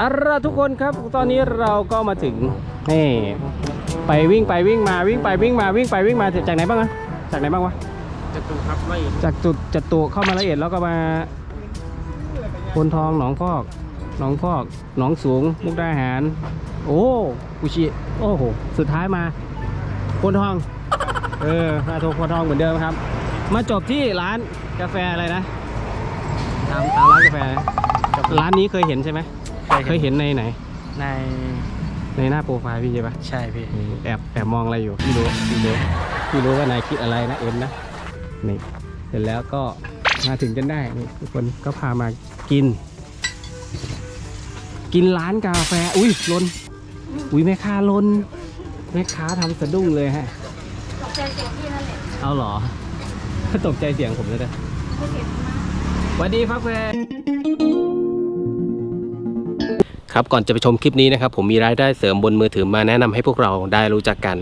เอาล่ะทุกคนครับ ตอนนี้เราก็มาถึงนี่ไปวิ่งไปวิ่งมาวิ่งไปวิ่งมาวิ่งไปวิ่งมาจากไหนบ้างอะจากไหนบ้างวะจะดูครับไม่จากจุดจัตุเข้ามาละเอียดแล้วก็มาพนทองหนองพอกหนองพอกหนองสูง มุกดาหาร โอ้กุชิโอ้โหสุดท้ายมาพนทอง เออมาโทรพนทองเหมือนเดิมครับ มาจบที่ร้านกาแฟอะไรนะตามตามร้านกาแฟนะร้านนี้เคยเห็นใช่ไหม เคยเห็นในไหน ในในหน้าโปรไฟล์พี่ใช่ปะใช่พี่อืมแอบแอบมองอะไรอยู่พี่รู้พี่รู้พี่รู้ว่านายคิดอะไรนะเอ็มนะนี่เสร็จแล้วก็มาถึงกันได้นี่ทุกคนก็พามากิน กินร้านกาแฟ อุ้ยลนอุ้ยแม่ค้าลนแม่ค้าทำสะดุ้งเลยฮะตกใจเสียงพี่นั่นแหละเอาเหรอตกใจเสียงผมเลยนะไม่เห็นมากสวัสดีฟักแฟ ครับก่อนจะไปชมคลิปนี้นะครับผมมีรายได้เสริมบนมือถือมาแนะนำให้พวกเราได้รู้จักกัน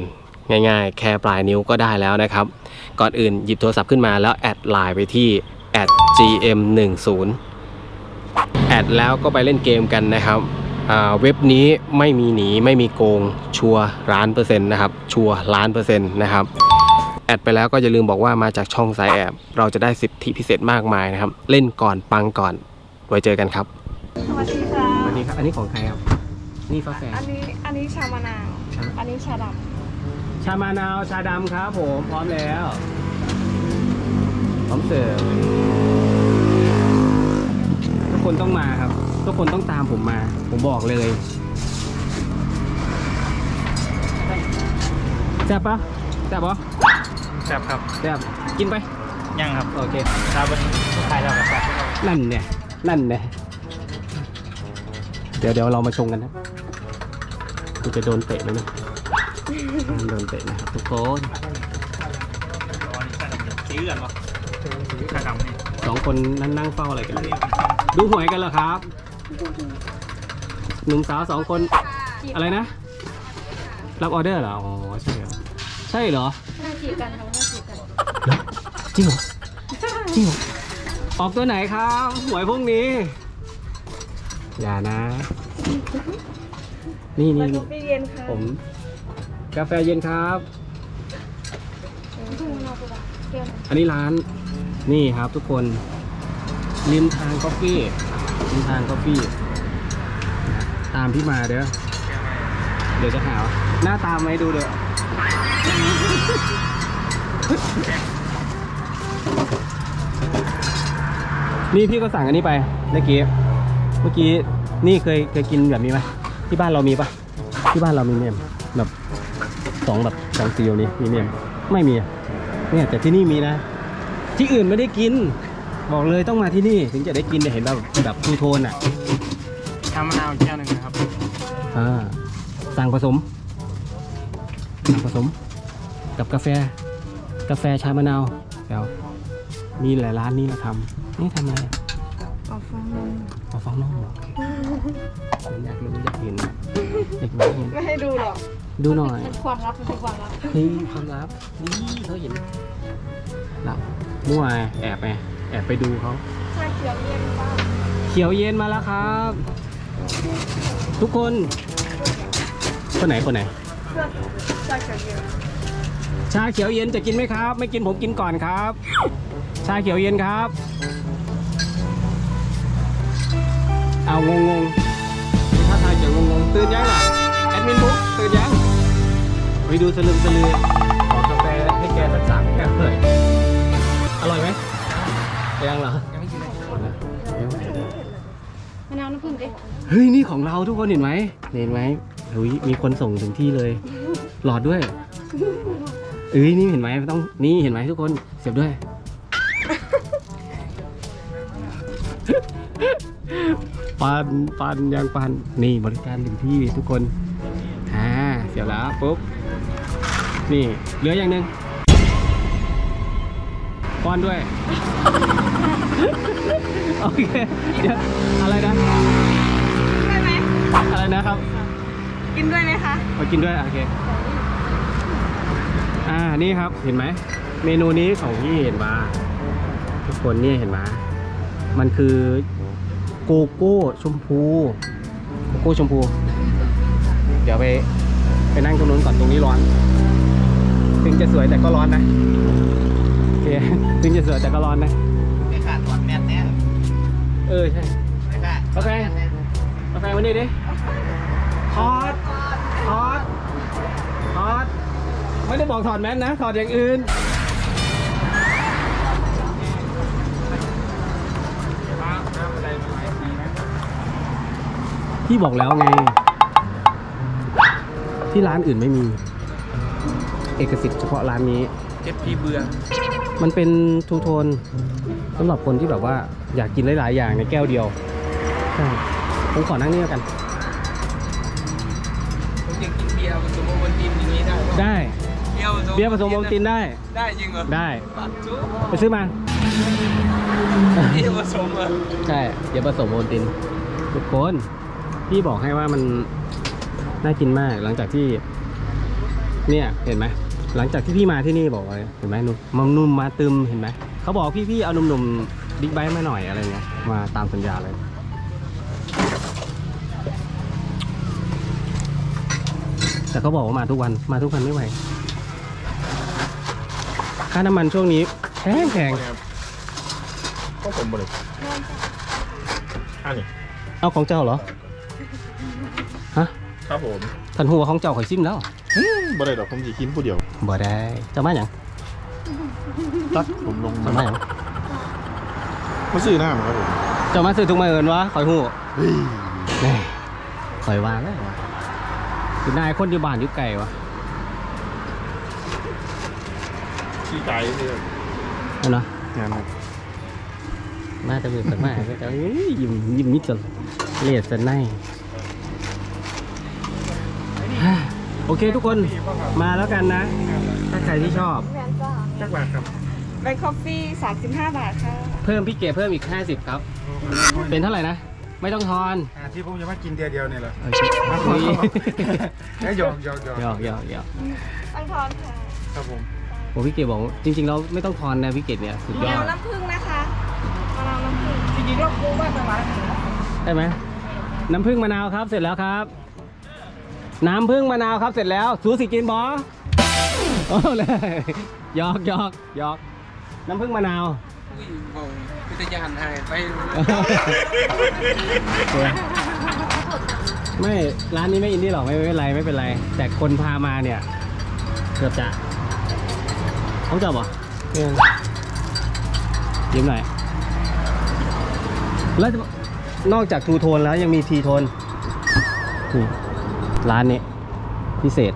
ง่ายๆ แค่ปลายนิ้วก็ได้แล้วนะครับ ก่อนอื่นหยิบโทรศัพท์ขึ้นมาแล้วแอดไลน์ไปที่แอด gm10 แอดแล้วก็ไปเล่นเกมกันนะครับอ่าเว็บนี้ไม่มีหนีไม่มีโกงชัวร้านเปอร์เซ็นต์นะครับชัวร์ล้านเปอร์เซ็นต์นะครับแอดไปแล้วก็อย่าลืมบอกว่ามาจากช่องสายแอบ เราจะได้สิทธิพิเศษมากมายนะครับ เล่นก่อนปังก่อนไว้เจอกันครับ สวัสดีค่ะ ครับ อันนี้ของใครครับ นี่ฟ้าแฟอันนี้อันนี้ชามะนาวชาอันนี้ชาดชามานาวชาดำครับผมพร้อมแล้ว พร้อมเสิร์ฟทุกคนต้องมาครับ ทุกคนต้องตามผมมา ผมบอกเลยแซ่บปะแซ่บปะแซ่บครับแซ่บกินไป ยังครับ โอเค ครับวันนี้ถ่ายเรากับแซ่บนั่นเนี่ยนั่นเนี่ย เดี๋ยวเดี๋ยวเรามาชงกันนะกูจะโดนเตะไหมเนี่ยโดนเตะนะครับทุกคนอ๋อนี่ชาดำสีเหลืองเหรอชาดำนี่สองคนนั่งนั่งเฝ้าอะไรกันอยู่ดูหวยกันเหรอครับ หนุ่มสาวสองคนำอะไรนะ รับออเดอร์เหรอ อ๋อ ใช่เหรอ ใช่เหรอน่าจีบกันเราน่าจีบกันจริงเหรอจริงเหรอออกตัวไหนครับ หวยพวกนี้ อย่านะ นี่มานี่ทุกปีเย็นค่ะผม กาแฟเย็นครับทุ่งมะนาวตัวเกี่ยวหนึ่งอันนี้ร้าน นี่ครับทุกคนริมทางกาแฟริมทางกาแฟตามพี่มาเด้อ เดี๋ยวจะหาว่าหน้าตามไหมดูเด้อ นี่พี่ก็สั่งอันนี้ไปเมื่อกี้ เมื่อกี้นี่เคยเคยกินแบบนี้ไหมที่บ้านเรามีปะที่บ้านเรามีเมียมแบบสองแบบสองซีลนี้มีเมียมไม่มีอะเนี่ยแต่ที่นี่มีนะ ที่อื่นไม่ได้กิน บอกเลยต้องมาที่นี่ถึงจะได้กินเนี่ยเห็นแบบแบบทูโทนอะชามะนาวแก้วหนึ่งนะครับอ่าสั่งผสมสั่งผสม กับกาแฟ กาแฟชามะนาวเดี๋ยวมีหลายร้านนี่มาทำนี่ทำอะไรอะเอาฟั งนมเอาฟังน้องเหรอผมอยากรู้อยากเห็นอะอยากรู้เห็นไม่ให้ดูหรอกดูหน่อยเป็นความลับเป็นความลับเฮ้ยความลับนี่เขาเห็นลับมั่วไงแอบไงแอบไปดูเขาชาเขียวเย็นบ้างเขียวเย็นมาแล้วครับ ทุกคนคนไหนคนไหนเพื่อชาเขียวเย็นชาเขียวเย็นจะกินไหมครับ ไม่กินผมกินก่อนครับ ชาเขียวเย็นครับ เอางงงๆถ้าทายจะงงงๆตื่นยังล่ะแอดมินบุ๊กตื่นยังไปดูสลึมสลือขอกาแฟให้แกสักสามแก้วเลยอร่อยไหมยังเหรอยังไม่กินเลยมะนาวน้ำผึ้งดิเฮ้ยนี่ของเราทุกคนเห็นไหมเห็นไหมเฮ้ยมีคนส่งถึงที่เลย หลอดด้วยเอ้ยนี่เห็นไหมต้องนี่เห็นไหมทุกคนเสียบด้วย ปันปันยังปันนี่บริการถึงที่ทุกคนอ่าเสียบแล้วปุ๊บนี่เหลืออย่างหนึ่งป้อนด้วย โอเคเดี๋ยวอะไรนะได้ไหมอะไรนะครับกินด้วยไหมคะมากินด้วยโอเคอ่านี่ครับเห็นไหมเมนูนี้ของพี่เห็นมาทุกคนนี่เห็นมามันคือ โกโก้ชมพูโกโกโก้ชมพู เดี๋ยวไปไปนั่งตรงนู้นก่อนตรงนี้ร้อน ถึงจะสวยแต่ก็ร้อนนะโอเคถึงจะสวยแต่ก็ร้อนนะไม่ขาดตอนแม่แน่เออใช่ไม่ขาดกาแฟกาแฟวันนี้ดิทอดทอดทอดไม่ได้บอกถอดแมสนะถอดอย่างอื่น พี่บอกแล้วไง ที่ร้านอื่นไม่มี เอกสิทธิ์เฉพาะร้านนี้ เจ็บพี่เบื่อมันเป็นทูโทนสำหรับคนที่แบบว่าอยากกินหลาย ๆ อย่างในแก้วเดียวใช่ผมขอนั่งนี่แล้วกัน ผมอยากกินเบียร์ผสมโอวัลตินอย่างนี้ได้ปะได้ เบียร์ผสมเบียร์ผสมโอวัลตินได้ ได้จริงเหรอได้ ปัดจุ๊บไปซื้อมา เบียร์ผสมเหรอ ใช่ เดี๋ยวผสมโอวัลตินทุกคน พี่บอกให้ว่ามันน่ากินมากหลังจากที่ เนี่ยเห็นไหมหลังจากที่พี่มาที่นี่บอกว่าเห็นไหมนุ่มมันนุ่มมาตึมเห็นไหมเขาบอกพี่พี่ๆเอาหนุ่มๆบิ๊กไบค์มาหน่อยอะไรเงี้ยมาตามสัญญาเลยแต่เขาบอกว่ามาทุกวันมาทุกวันไม่ไหวค่าน้ำมันช่วงนี้แพงแพงก็ผมบริอันนี้เอาของเจ้าเหรอฮะ ครับผมทันหัวของเจ้าข่อยซิมแล้วบริดอกผมจีคิมผู้เดียวบ่ได้เจ้ามาอย่างตัดผมลงเจ้ามาอย่างมาซื้อหน้ามาครับผมเจ้ามาซื้อถุงมาเอินวะข่อยหูเฮ้ยแน่ข่อยว่าแล้ววะคือนายคนอยู่บ้านอยู่ไกลวะขี้ใจเลยเอาเนาะ งานครับมาจะเบิดกันมาก็จะเอ้ยยิ้มยิ้มนิดจนเลียดสนในฮ่า โอเคทุกคนมาแล้วกันนะ ถ้าใครที่ชอบแมนจ้าจักบาทครับแบงคอฟฟี่35 บาทค่ะ เพิ่มพี่เก๋เพิ่มอีก 50 ครับ เป็นเท่าไหร่นะ ไม่ต้องทอนที่ผมจะมากินเดียวเดียวเนี่ยแหละโอเคคุยแล้วหยอกหยอกหยอกหยอกหยอกหยอกตั้งทอนค่ะ ครับผมโอ้พี่เกดบอกจริงๆเราไม่ต้องทอนนะพี่เกดเนี่ยสุดมะยอนาดวน้ำผึ้งนะคะมะนาวน้ำผึ้งจริงๆเราปูว่าประมาณใช่ไหมน้ำผึ้งมะนาวครับเสร็จแล้วครับ น้ำผึ้งมะนาวครับเสร็จแล้ว สูสิกินบอโอ้เลยหยอกหยอกหยอกน้ำผึ้งมะนาวอุ้ยบอกพิทยานไทยไปไม่ร้านนี้ไม่อินดี้หรอกไม่ไม่เป็นไรไม่เป็นไร แต่คนพามาเนี่ยเกือบจะเขาจะบอกยิ้มหน่อยแล้วนอกจากทูโทนแล้วยังมีทีโทนนี่ ร้านนี้พิเศษ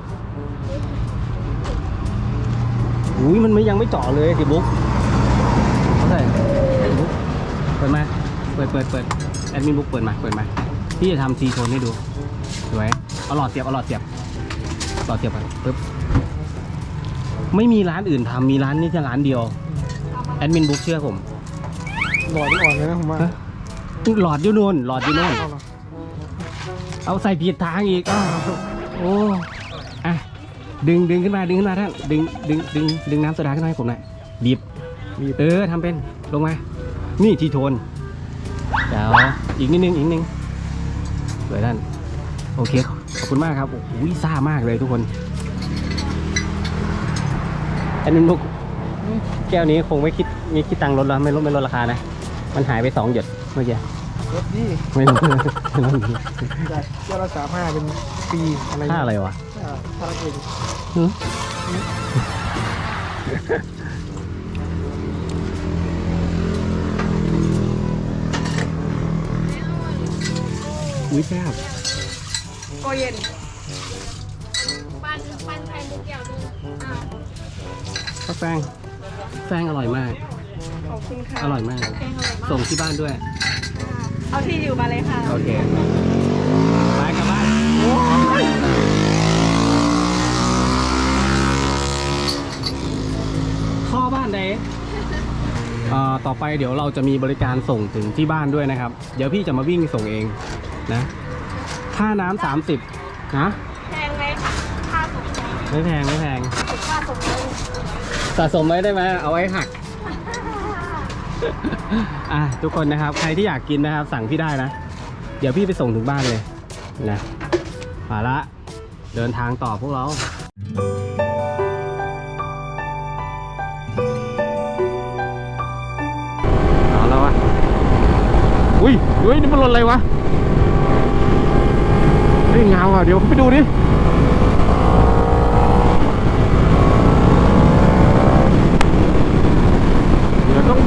อุ้ยมันไม่ยังไม่เจาะเลยสิบุ๊กเขาใส่บุ๊กเปิดมาเปิดเปิดเปิดแอดมินบุ๊กเปิดมาเปิดมาพี่จะทำทีโทนให้ดูสวยเอาหลอดเสียบเอาหลอดเสียบหลอดเสียบไปปึ๊บไม่มีร้านอื่นทำมีร้านนี้แค่ร้านเดียวแอดมินบุ๊กเชื่อผมหลอดอ่อนเลยนะผมว่าฮะหลอดอยู่นู่นหลอดอยู่นู่น เอาใส่ผิดทางอีกอ้าวโอ้อะดึงดึงขึ้นมาดึงขึ้นมาท่านดึงดึงดึงดึงน้ำโซดาขึ้นมาให้ผมหน่อยบีบบีบเออทำเป็นลงมา นี่ทีโทนเดี๋ยวอีกนิดนึงอีกนิดนึงสวยท่านโอเคขอบคุณมากครับโอ้โหซ่ามากเลยทุกคนอันนี้ลูกแก้วนี้คงไม่คิดไม่คิดตังค์ลดแล้วไม่ลดไม่ลดราคานะ มันหายไปสองหยดเมื่อกี้ รถนี่ไม่รู้ไม่รู้จากเจ้าละสามห้าเป็นปีอะไรค่าอะไรวะค่าเองหึอุ้ยแซ่บโกเย็นปันปันไข่มุกแก้วหนึงอ้าวข้าวแฟงแฟงอร่อยมาก ขอบคุณค่ะอร่อยมากแกงอร่อยมาก ส่งที่บ้านด้วย เอาที่อยู่มาเลยค่ะ โอเคไปกลับบ้านข้อบ้านใดเอ่อต่อไปเดี๋ยวเราจะมีบริการส่งถึงที่บ้านด้วยนะครับ เดี๋ยวพี่จะมาวิ่งส่งเองนะ ค่าน้ำสามสิบนะแพงไหมค่าส่งไม่แพงไม่แพงค่าส่งเลยสะสมไว้ได้ไหมเอาไว้หัก อะทุกคนนะครับ ใครที่อยากกินนะครับ สั่งพี่ได้นะ เดี๋ยวพี่ไปส่งถึงบ้านเลยนะมาละ เดินทางต่อพวกเราเอาแล้ววะอุ้ยเฮ้ยนี่มันรถอะไรวะเฮ้ยเงาอะเดี๋ยวไปดูดิ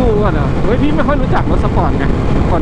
เดี๋ยวต้องดูก่อนเหรอเฮ้ยพี่ไม่ค่อยรู้จักรถสปอร์ตไงทุกคน